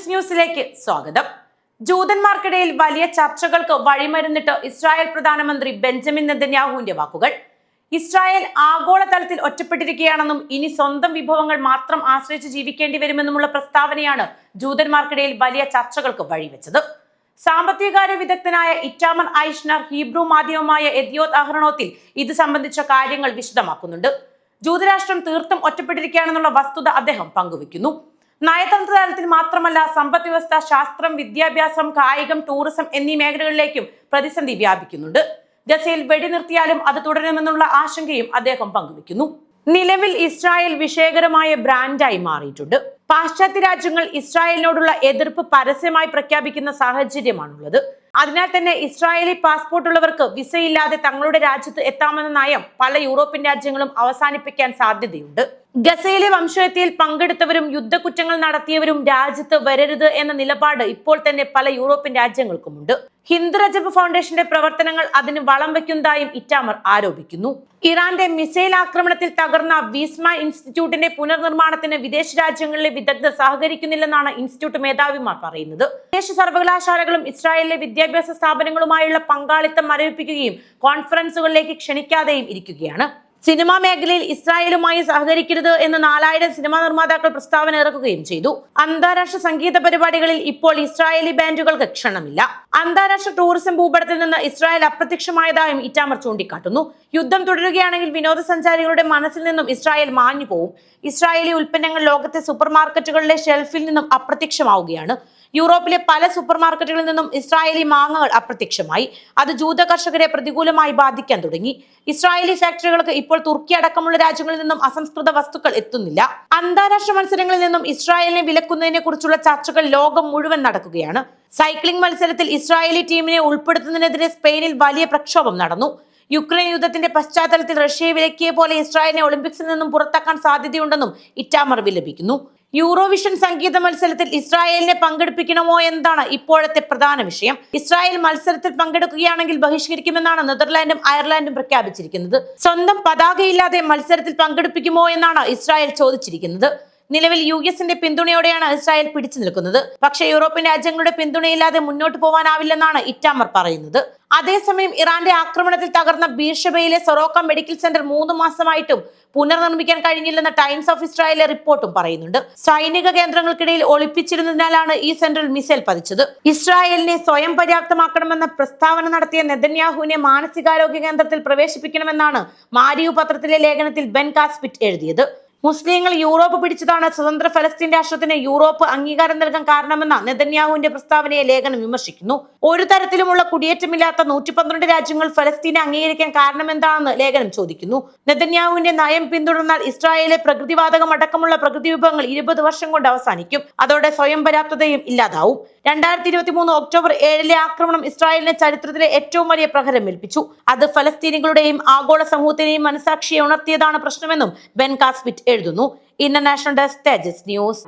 തേജസ് ന്യൂസിലേക്ക് സ്വാഗതം. ജൂതന്മാർക്കിടയിൽ വലിയ ചർച്ചകൾക്ക് വഴിമരുന്നിട്ട് ഇസ്രായേൽ പ്രധാനമന്ത്രി ബെഞ്ചമിൻ നെതന്യാഹുവിന്റെ വാക്കുകൾ. ഇസ്രായേൽ ആഗോളതലത്തിൽ ഒറ്റപ്പെട്ടിരിക്കുകയാണെന്നും ഇനി സ്വന്തം വിഭവങ്ങൾ മാത്രം ആശ്രയിച്ച് ജീവിക്കേണ്ടി വരുമെന്നുമുള്ള പ്രസ്താവനയാണ് ജൂതന്മാർക്കിടയിൽ വലിയ ചർച്ചകൾക്ക് വഴിവെച്ചത്. സാമ്പത്തികകാര്യ വിദഗ്ധനായ ഇറ്റാമർ ഐഷ്ണർ ഹീബ്രു മാധ്യമമായ എദിയോത് അഹ്റണോത്തിൽ ഇത് സംബന്ധിച്ച കാര്യങ്ങൾ വിശദമാക്കുന്നുണ്ട്. ജൂതരാഷ്ട്രം തീർത്തും ഒറ്റപ്പെട്ടിരിക്കുകയാണെന്നുള്ള വസ്തുത അദ്ദേഹം പങ്കുവെക്കുന്നു. നയതന്ത്ര തലത്തിൽ മാത്രമല്ല സമ്പദ് വ്യവസ്ഥ ശാസ്ത്രം വിദ്യാഭ്യാസം കായികം ടൂറിസം എന്നീ മേഖലകളിലേക്കും പ്രതിസന്ധി വ്യാപിക്കുന്നുണ്ട്. ഗസയിൽ വെടിനിർത്തിയാലും അത് തുടരുമെന്നുള്ള ആശങ്കയും അദ്ദേഹം പങ്കുവെക്കുന്നു നിലവിൽ ഇസ്രായേൽ വിഷയകരമായ ബ്രാൻഡായി മാറിയിട്ടുണ്ട്. പാശ്ചാത്യ രാജ്യങ്ങൾ ഇസ്രായേലിനോടുള്ള എതിർപ്പ് പരസ്യമായി പ്രഖ്യാപിക്കുന്ന സാഹചര്യമാണുള്ളത്. അതിനാൽ തന്നെ ഇസ്രായേലി പാസ്പോർട്ട് ഉള്ളവർക്ക് വിസയില്ലാതെ തങ്ങളുടെ രാജ്യത്ത് എത്താമെന്ന നയം പല യൂറോപ്യൻ രാജ്യങ്ങളും അവസാനിപ്പിക്കാൻ സാധ്യതയുണ്ട്. ഗസയിലെ വംശഹത്യയിൽ പങ്കെടുത്തവരും യുദ്ധക്കുറ്റങ്ങൾ നടത്തിയവരും രാജ്യത്ത് വരരുത് എന്ന നിലപാട് ഇപ്പോൾ തന്നെ പല യൂറോപ്യൻ രാജ്യങ്ങൾക്കുമുണ്ട്. ഹിന്ദു രജബ് ഫൗണ്ടേഷന്റെ പ്രവർത്തനങ്ങൾ അതിന് വളം വയ്ക്കുന്നതായും ഇറ്റാമർ ആരോപിക്കുന്നു. ഇറാന്റെ മിസൈൽ ആക്രമണത്തിൽ തകർന്ന വീസ്മ ഇൻസ്റ്റിറ്റ്യൂട്ടിന്റെ പുനർനിർമ്മാണത്തിന് വിദേശ രാജ്യങ്ങളിലെ വിദഗ്ധർ സഹകരിക്കുന്നില്ലെന്നാണ് ഇൻസ്റ്റിറ്റ്യൂട്ട് മേധാവിമാർ പറയുന്നത്. വിദേശ സർവകലാശാലകളും ഇസ്രായേലിലെ വിദ്യാഭ്യാസ സ്ഥാപനങ്ങളുമായുള്ള പങ്കാളിത്തം മരവിപ്പിക്കുകയും കോൺഫറൻസുകളിലേക്ക് ക്ഷണിക്കാതെയും ഇരിക്കുകയാണ്. സിനിമാ മേഖലയിൽ ഇസ്രായേലുമായി സഹകരിക്കരുത് എന്ന് നാലായിരം സിനിമാ നിർമ്മാതാക്കൾ പ്രസ്താവന ഇറക്കുകയും ചെയ്തു. അന്താരാഷ്ട്ര സംഗീത പരിപാടികളിൽ ഇപ്പോൾ ഇസ്രായേലി ബാൻഡുകൾക്ക് ക്ഷണമില്ല. അന്താരാഷ്ട്ര ടൂറിസം ഭൂപടത്തിൽ നിന്ന് ഇസ്രായേൽ അപ്രത്യക്ഷമായതായും ഇറ്റാമർ ചൂണ്ടിക്കാട്ടുന്നു. യുദ്ധം തുടരുകയാണെങ്കിൽ വിനോദസഞ്ചാരികളുടെ മനസ്സിൽ നിന്നും ഇസ്രായേൽ മാഞ്ഞു പോവും ഇസ്രായേലി ഉൽപ്പന്നങ്ങൾ ലോകത്തെ സൂപ്പർ മാർക്കറ്റുകളിലെ ഷെൽഫിൽ നിന്നും അപ്രത്യക്ഷമാവുകയാണ്. യൂറോപ്പിലെ പല സൂപ്പർമാർക്കറ്റുകളിൽ നിന്നും ഇസ്രായേലി മാങ്ങകൾ അപ്രത്യക്ഷമായി. അത് ജൂത കർഷകരെ പ്രതികൂലമായി ബാധിക്കാൻ തുടങ്ങി. ഇസ്രായേലി ഫാക്ടറികൾക്ക് ഇപ്പോൾ തുർക്കി അടക്കമുള്ള രാജ്യങ്ങളിൽ നിന്നും അസംസ്കൃത വസ്തുക്കൾ എത്തുന്നില്ല. അന്താരാഷ്ട്ര മത്സരങ്ങളിൽ നിന്നും ഇസ്രായേലിനെ വിലക്കുന്നതിനെ കുറിച്ചുള്ള ചർച്ചകൾ ലോകം മുഴുവൻ നടക്കുകയാണ്. സൈക്ലിംഗ് മത്സരത്തിൽ ഇസ്രായേലി ടീമിനെ ഉൾപ്പെടുത്തുന്നതിനെതിരെ സ്പെയിനിൽ വലിയ പ്രക്ഷോഭം നടന്നു. യുക്രൈൻ യുദ്ധത്തിന്റെ പശ്ചാത്തലത്തിൽ റഷ്യയെ വിലക്കിയ പോലെ ഇസ്രായേലിനെ ഒളിമ്പിക്സിൽ നിന്നും പുറത്താക്കാൻ സാധ്യതയുണ്ടെന്നും ഇറ്റാമർ വിലപിക്കുന്നു. യൂറോവിഷൻ സംഗീത മത്സരത്തിൽ ഇസ്രായേലിനെ പങ്കെടുപ്പിക്കണമോ എന്നതാണ് ഇപ്പോഴത്തെ പ്രധാന വിഷയം? ഇസ്രായേൽ മത്സരത്തിൽ പങ്കെടുക്കുകയാണെങ്കിൽ ബഹിഷ്കരിക്കുമെന്നാണ് നെതർലാൻഡും അയർലാൻഡും പ്രഖ്യാപിച്ചിരിക്കുന്നത്. സ്വന്തം പതാകയില്ലാതെ മത്സരത്തിൽ പങ്കെടുപ്പിക്കുമോ എന്നാണ് ഇസ്രായേൽ ചോദിച്ചിരിക്കുന്നത്. നിലവിൽ യു എസിന്റെ പിന്തുണയോടെയാണ് ഇസ്രായേൽ പിടിച്ചു നിൽക്കുന്നത്. പക്ഷേ യൂറോപ്യൻ രാജ്യങ്ങളുടെ പിന്തുണയില്ലാതെ മുന്നോട്ട് പോകാനാവില്ലെന്നാണ് ഇറ്റാമർ പറയുന്നത്. അതേസമയം ഇറാന്റെ ആക്രമണത്തിൽ തകർന്ന ബീർഷബയിലെ സൊറോക്ക മെഡിക്കൽ സെന്റർ മൂന്ന് മാസമായിട്ടും പുനർനിർമ്മിക്കാൻ കഴിഞ്ഞില്ലെന്ന ടൈംസ് ഓഫ് ഇസ്രായേലിലെ റിപ്പോർട്ടും പറയുന്നുണ്ട്. സൈനിക കേന്ദ്രങ്ങൾക്കിടയിൽ ഒളിപ്പിച്ചിരുന്നതിനാലാണ് ഈ സെന്ററിൽ മിസൈൽ പതിച്ചത്. ഇസ്രായേലിനെ സ്വയം പര്യാപ്തമാക്കണമെന്ന പ്രസ്താവന നടത്തിയ നെതന്യാഹുവിനെ മാനസികാരോഗ്യ കേന്ദ്രത്തിൽ പ്രവേശിപ്പിക്കണമെന്നാണ് മാരിയു പത്രത്തിലെ ലേഖനത്തിൽ ബെൻ കാസ്പിറ്റ് എഴുതിയത്. മുസ്ലിങ്ങൾ യൂറോപ്പ് പിടിച്ചതാണ്. സ്വതന്ത്ര ഫലസ്തീൻ രാഷ്ട്രത്തിന് യൂറോപ്പ് അംഗീകാരം നൽകാൻ കാരണമെന്ന നെതന്യാഹുവിന്റെ പ്രസ്താവനയെ ലേഖനം വിമർശിക്കുന്നു. ഒരു തരത്തിലുമുള്ള കുടിയേറ്റമില്ലാത്ത നൂറ്റി പന്ത്രണ്ട് രാജ്യങ്ങൾ ഫലസ്തീനെ അംഗീകരിക്കാൻ കാരണമെന്താണെന്ന് ലേഖനം ചോദിക്കുന്നു. നെതന്യാഹുവിന്റെ നയം പിന്തുടർന്നാൽ ഇസ്രായേലിലെ പ്രകൃതിവാതകം അടക്കമുള്ള പ്രകൃതി വിഭവങ്ങൾ ഇരുപത് വർഷം കൊണ്ട് അവസാനിക്കും. അതോടെ സ്വയം പര്യാപ്തതയും ഇല്ലാതാവും. രണ്ടായിരത്തി ഇരുപത്തി മൂന്ന് ഒക്ടോബർ ഏഴിലെ ആക്രമണം ഇസ്രായേലിന്റെ ചരിത്രത്തിലെ ഏറ്റവും വലിയ പ്രഹരം ഏൽപ്പിച്ചു. അത് ഫലസ്തീനികളുടെയും ആഗോള സമൂഹത്തിനെയും മനസാക്ഷിയെ ഉണർത്തിയതാണ് പ്രശ്നമെന്നും ബെൻ കാസ്പിറ്റ് എഴുതുന്നു. ഇന്റർനാഷണൽ ഡെസ്ക് തേജസ് ന്യൂസ്